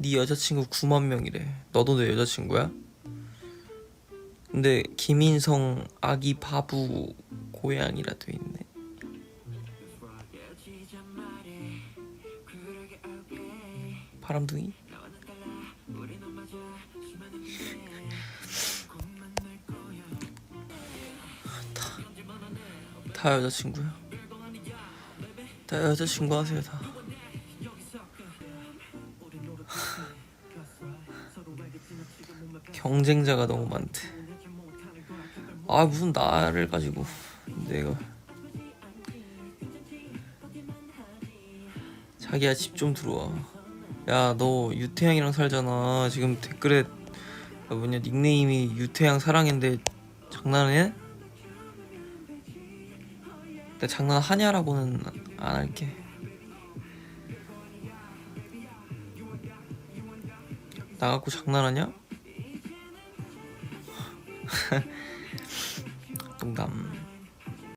네 여자친구 9만 명이래. 너도 내 여자친구야? 근데 김인성 아기 바부 고양이라 돼 있네. 바람둥이? 다, 다 여자친구야. 다 여자친구 하세요 다. 경쟁자가 너무 많대. 아 무슨 나를 가지고 내가 자기야 집 좀 들어와. 야 너 유태양이랑 살잖아. 지금 댓글에 아, 뭐냐 닉네임이 유태양 사랑인데 장난해? 나 장난하냐라고는 안 할게. 나 갖고 장난하냐? 농담.